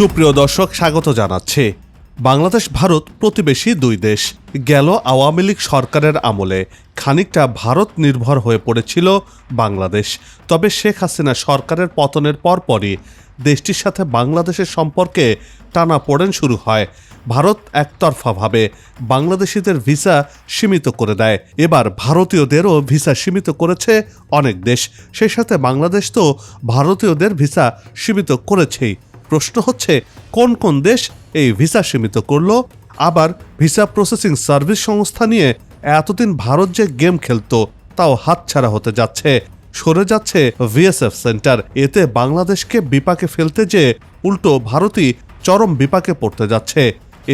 সুপ্রিয় দর্শক, স্বাগত জানাচ্ছি। বাংলাদেশ, ভারত প্রতিবেশী দুই দেশ গেল আওয়ামী লীগ সরকারের আমলে। খানিকটা ভারত নির্ভর হয়ে পড়েছিল বাংলাদেশ। তবে শেখ হাসিনা সরকারের পতনের পরপরই দেশটির সাথে বাংলাদেশের সম্পর্কে টানা পড়েন শুরু হয়। ভারত একতরফাভাবে বাংলাদেশিদের ভিসা সীমিত করে দেয়। এবার ভারতীয়দেরও ভিসা সীমিত করেছে অনেক দেশ। সেই সাথে বাংলাদেশ তো ভারতীয়দের ভিসা সীমিত করেছেই। প্রশ্ন হচ্ছে, কোন কোন দেশ এই ভিসা সীমিত করল? আবার ভিসা প্রসেসিং সার্ভিস সংস্থা নিয়ে এতদিন ভারত যে গেম খেলতো, তাও হাতছাড়া হতে যাচ্ছে। সরে যাচ্ছে ভিএসএফ সেন্টার। এতে বাংলাদেশকে বিপাকে ফেলতে যে উল্টো ভারতই চরম বিপাকে পড়তে যাচ্ছে।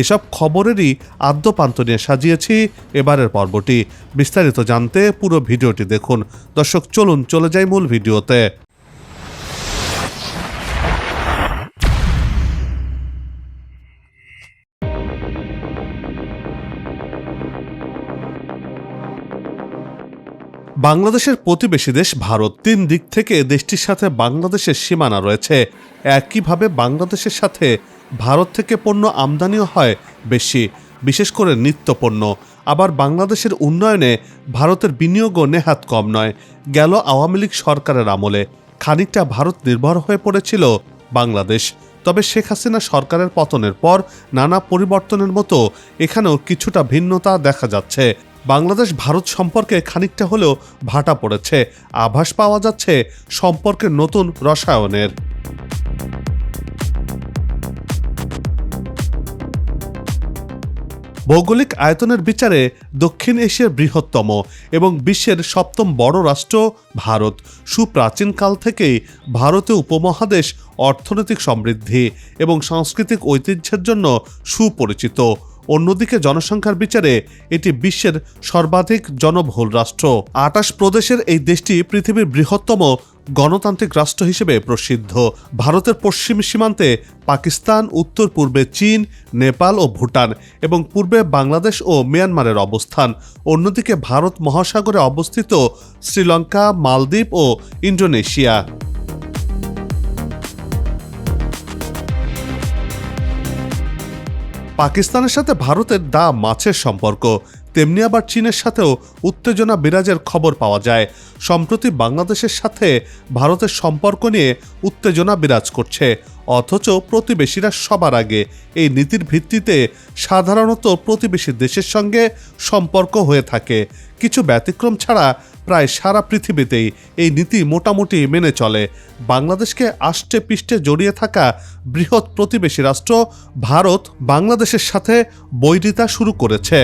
এসব খবরেরই আদ্যপান্ত নিয়ে সাজিয়েছি এবারের পর্বটি। বিস্তারিত জানতে পুরো ভিডিওটি দেখুন। দর্শক, চলুন চলে যাই মূল ভিডিওতে। বাংলাদেশের প্রতিবেশী দেশ ভারত তিন দিক থেকে দেশটির সাথে বাংলাদেশের সীমানা রয়েছে। একইভাবে বাংলাদেশের সাথে ভারত থেকে পণ্য আমদানিও হয় বেশি, বিশেষ করে নিত্য পণ্য আবার বাংলাদেশের উন্নয়নে ভারতের বিনিয়োগও নেহাত কম নয়, গেল আওয়ামী লীগ সরকারের আমলে। খানিকটা ভারত নির্ভর হয়ে পড়েছিল বাংলাদেশ। তবে শেখ হাসিনা সরকারের পতনের পর নানা পরিবর্তনের মতো এখানেও কিছুটা ভিন্নতা দেখা যাচ্ছে। বাংলাদেশ ভারত সম্পর্কে খানিকটা হলেও ভাটা পড়েছে। আভাস পাওয়া যাচ্ছে সম্পর্কের নতুন রসায়নের। ভৌগোলিক আয়তনের বিচারে দক্ষিণ এশিয়ার বৃহত্তম এবং বিশ্বের সপ্তম বড় রাষ্ট্র ভারত। সুপ্রাচীনকাল থেকেই ভারতীয় উপমহাদেশ অর্থনৈতিক সমৃদ্ধি এবং সাংস্কৃতিক ঐতিহ্যের জন্য সুপরিচিত। অন্যদিকে জনসংখ্যার বিচারে এটি বিশ্বের সর্বাধিক জনবহুল রাষ্ট্র। আটাশ প্রদেশের এই দেশটি পৃথিবীর বৃহত্তম গণতান্ত্রিক রাষ্ট্র হিসেবে প্রসিদ্ধ। ভারতের পশ্চিম সীমান্তে পাকিস্তান, উত্তর পূর্বে চীন, নেপাল ও ভুটান এবং পূর্বে বাংলাদেশ ও মিয়ানমারের অবস্থান। অন্যদিকে ভারত মহাসাগরে অবস্থিত শ্রীলঙ্কা, মালদ্বীপ ও ইন্দোনেশিয়া। পাকিস্তানের সাথে ভারতের দা মাছের সম্পর্ক, তেমনি আবার চীনের সাথেও উত্তেজনা বিরাজের খবর পাওয়া যায়। সম্প্রতি বাংলাদেশের সাথে ভারতের সম্পর্ক নিয়ে উত্তেজনা বিরাজ করছে, অথচ প্রতিবেশীরা সবার আগে এই নীতির ভিত্তিতে সাধারণত প্রতিবেশী দেশের সঙ্গে সম্পর্ক হয়ে থাকে। কিছু ব্যতিক্রম ছাড়া প্রায় সারা পৃথিবীতেই এই নীতি মোটামুটি মেনে চলে। বাংলাদেশকে আষ্টে পিষ্টে জড়িয়ে থাকা বৃহৎ প্রতিবেশী রাষ্ট্র ভারত বাংলাদেশের সাথে বৈরিতা শুরু করেছে।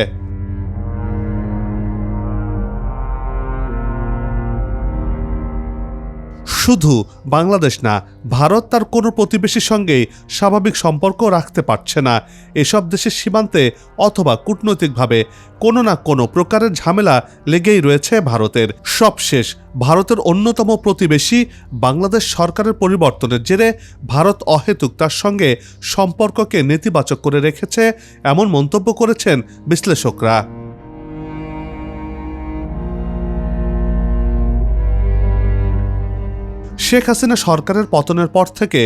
শুধু বাংলাদেশ না, ভারত তার কোনো প্রতিবেশীর সঙ্গেই স্বাভাবিক সম্পর্ক রাখতে পারছে না। এসব দেশের সীমান্তে অথবা কূটনৈতিকভাবে কোনো না কোনো প্রকারের ঝামেলা লেগেই রয়েছে ভারতের। সবশেষ, ভারতের অন্যতম প্রতিবেশী বাংলাদেশ সরকারের পরিবর্তনের জেরে ভারত অহেতুক তার সঙ্গে সম্পর্ককে নেতিবাচক করে রেখেছে, এমন মন্তব্য করেছেন বিশ্লেষকরা। শেখ হাসিনা সরকারের পতনের পর থেকে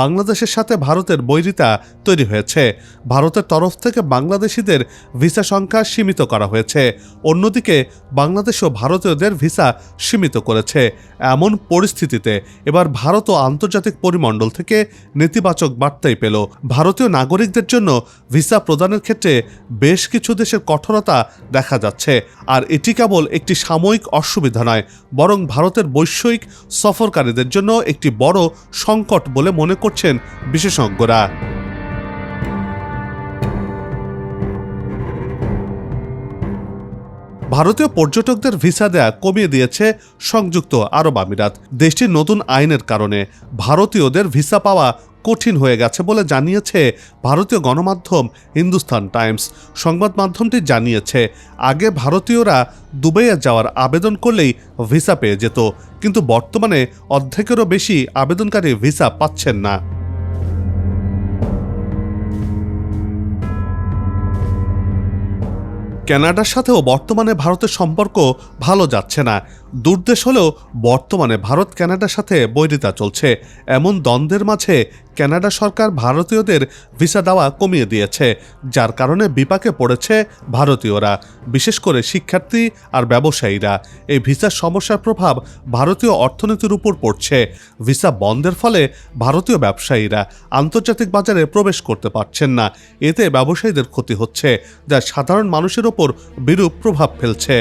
বাংলাদেশের সাথে ভারতের বৈরিতা তৈরি হয়েছে। ভারতের তরফ থেকে বাংলাদেশিদের ভিসা সংখ্যা সীমিত করা হয়েছে। অন্যদিকে বাংলাদেশও ভারতীয়দের ভিসা সীমিত করেছে। এমন পরিস্থিতিতে এবার ভারত ও আন্তর্জাতিক পরিমণ্ডল থেকে নেতিবাচক বার্তাই পেল। ভারতীয় নাগরিকদের জন্য ভিসা প্রদানের ক্ষেত্রে বেশ কিছু দেশের কঠোরতা দেখা যাচ্ছে। আর এটি কেবল একটি সাময়িক অসুবিধা নয়, বরং ভারতের বৈষয়িক সফরকারীদের জন্য একটি বড় সংকট বলে মনে করছেন বিশেষজ্ঞরা। ভারতীয় পর্যটকদের ভিসা দেয়া কমিয়ে দিয়েছে সংযুক্ত আরব আমিরাত। দেশটির নতুন আইনের কারণে ভারতীয়দের ভিসা পাওয়া কঠিন হয়ে গেছে বলে জানিয়েছে ভারতীয় গণমাধ্যম হিন্দুস্তান টাইমস। সংবাদ মাধ্যমটি জানিয়েছে, আগে ভারতীয়রা দুবাইয়ে যাওয়ার আবেদন করলেই ভিসা পেয়ে যেত, কিন্তু বর্তমানে অর্ধেকেরও বেশি আবেদনকারী ভিসা পাচ্ছেন না। কানাডার সাথেও বর্তমানে ভারতের সম্পর্ক ভালো যাচ্ছে না। দূরদেশ হলেও বর্তমানে ভারত কানাডার সাথে বৈরিতা চলছে। এমন দ্বন্দ্বের মাঝে কানাডা সরকার ভারতীয়দের ভিসা দেওয়া কমিয়ে দিয়েছে, যার কারণে বিপাকে পড়েছে ভারতীয়রা, বিশেষ করে শিক্ষার্থী আর ব্যবসায়ীরা। এই ভিসার সমস্যার প্রভাব ভারতীয় অর্থনীতির উপর পড়ছে। ভিসা বন্ধের ফলে ভারতীয় ব্যবসায়ীরা আন্তর্জাতিক বাজারে প্রবেশ করতে পারছেন না। এতে ব্যবসায়ীদের ক্ষতি হচ্ছে, যা সাধারণ মানুষের ওপর বিরূপ প্রভাব ফেলছে।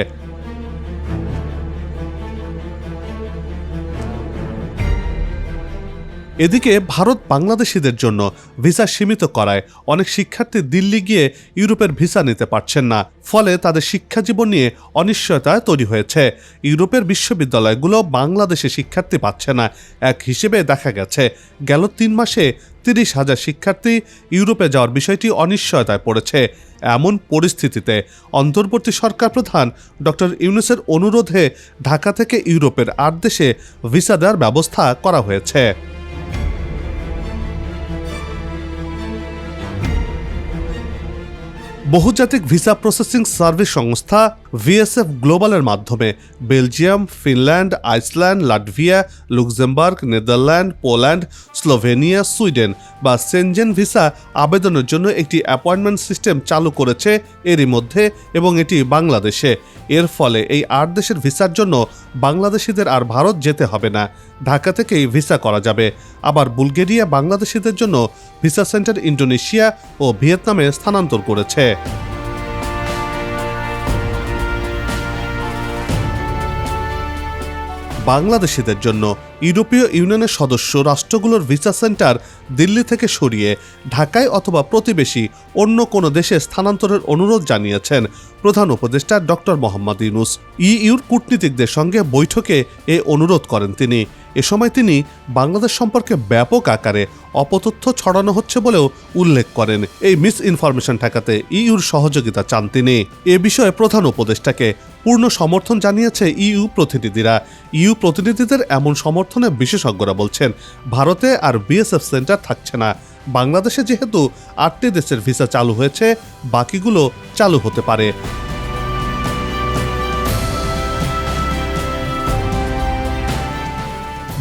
এদিকে ভারত বাংলাদেশিদের জন্য ভিসা সীমিত করায় অনেক শিক্ষার্থী দিল্লি গিয়ে ইউরোপের ভিসা নিতে পারছেন না। ফলে তাদের শিক্ষা জীবন নিয়ে অনিশ্চয়তা তৈরি হয়েছে। ইউরোপের বিশ্ববিদ্যালয়গুলো বাংলাদেশে শিক্ষার্থী পাচ্ছে না, এক হিসেবে দেখা গেছে। গেল তিন মাসে তিরিশ হাজার শিক্ষার্থী ইউরোপে যাওয়ার বিষয়টি অনিশ্চয়তায় পড়েছে। এমন পরিস্থিতিতে অন্তর্বর্তী সরকার প্রধান ডক্টর ইউনুসের অনুরোধে ঢাকা থেকে ইউরোপের আট দেশে ভিসা দেওয়ার ব্যবস্থা করা হয়েছে। বহুজাতিক ভিসা প্রসেসিং সার্ভিস সংস্থা ভিএসএফ গ্লোবালের মাধ্যমে Belgium, Finland, Iceland, Latvia, Luxembourg, Netherland, Poland, Slovenia, Sweden বা সেনজেন ভিসা আবেদনের জন্য একটি অ্যাপয়েন্টমেন্ট সিস্টেম চালু করেছে এরই মধ্যে এবং এটি বাংলাদেশে। এর ফলে এই আট দেশের ভিসার জন্য বাংলাদেশিদের আর ভারত যেতে হবে না। ঢাকা থেকেই ভিসা করা যাবে। আবার বুলগেরিয়া বাংলাদেশিদের জন্য ভিসা সেন্টার ইন্ডোনেশিয়া ও ভিয়েতনামে স্থানান্তর করেছে। বাংলাদেশিদের জন্য ইউরোপীয় ইউনিয়নের সদস্য রাষ্ট্রগুলোর ভিসা সেন্টার দিল্লি থেকে সরিয়ে ঢাকায় অথবা প্রতিবেশী অন্য কোনো দেশে স্থানান্তরের অনুরোধ জানিয়েছেন প্রধান উপদেষ্টা ডক্টর মোহাম্মদ ইউনুস। ইইউর কূটনীতিকদের সঙ্গে বৈঠকে এ অনুরোধ করেন তিনি। এ সময় তিনি বাংলাদেশ সম্পর্কে ব্যাপক আকারে অপতথ্য ছড়ানো হচ্ছে বলেও উল্লেখ করেন। এই মিস ইনফরমেশন ঠেকাতে ইইউর সহযোগিতা চান তিনি। এ বিষয়ে প্রধান উপদেষ্টাকে পূর্ণ সমর্থন জানিয়েছে ইইউ প্রতিনিধিরা। ইইউ প্রতিনিধিদের এমন সমর্থনে বিশেষজ্ঞরা বলছেন, ভারতে আর বিএসএফ সেন্টার থাকছে না। বাংলাদেশে যেহেতু আটটি দেশের ভিসা চালু হয়েছে, বাকিগুলো চালু হতে পারে।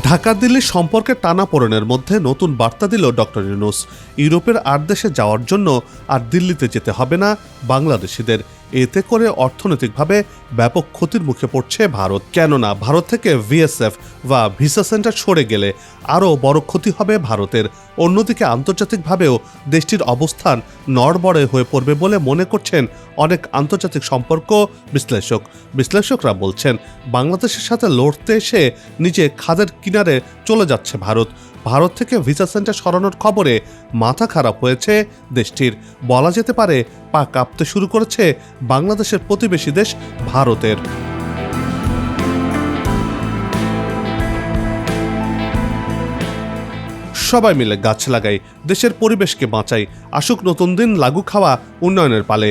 ঢাকা, দিল্লির সম্পর্কে টানাপোড়েনের মধ্যে নতুন বার্তা দিল ডক্টর ইউনুস। ইউরোপের আট দেশে যাওয়ার জন্য আর দিল্লিতে যেতে হবে না বাংলাদেশিদের। এতে করে অর্থনৈতিকভাবে ব্যাপক ক্ষতির মুখে পড়ছে ভারত। কেননা ভারত থেকে ভিএসএফ বা ভিসা সেন্টার সরে গেলে আরও বড় ক্ষতি হবে ভারতের। অন্যদিকে আন্তর্জাতিকভাবেও দেশটির অবস্থান নড়বড়ে হয়ে পড়বে বলে মনে করছেন অনেক আন্তর্জাতিক সম্পর্ক বিশ্লেষক। বিশ্লেষকরা বলছেন, বাংলাদেশের সাথে লড়তে এসে নিজে খাদের কিনারে চলে যাচ্ছে ভারত। ভারত থেকে ভিসা সেন্টার সরানোর খবরে মাথা খারাপ হয়েছে দেশটির। বলা যেতে পারে, পা কাঁপতে শুরু করেছে বাংলাদেশের প্রতিবেশী দেশ ভারতের। সবাই মিলে গাছ লাগাই, দেশের পরিবেশকে বাঁচাই, আসুক নতুন দিন, লাগু খাওয়া, উন্নয়নের পালে।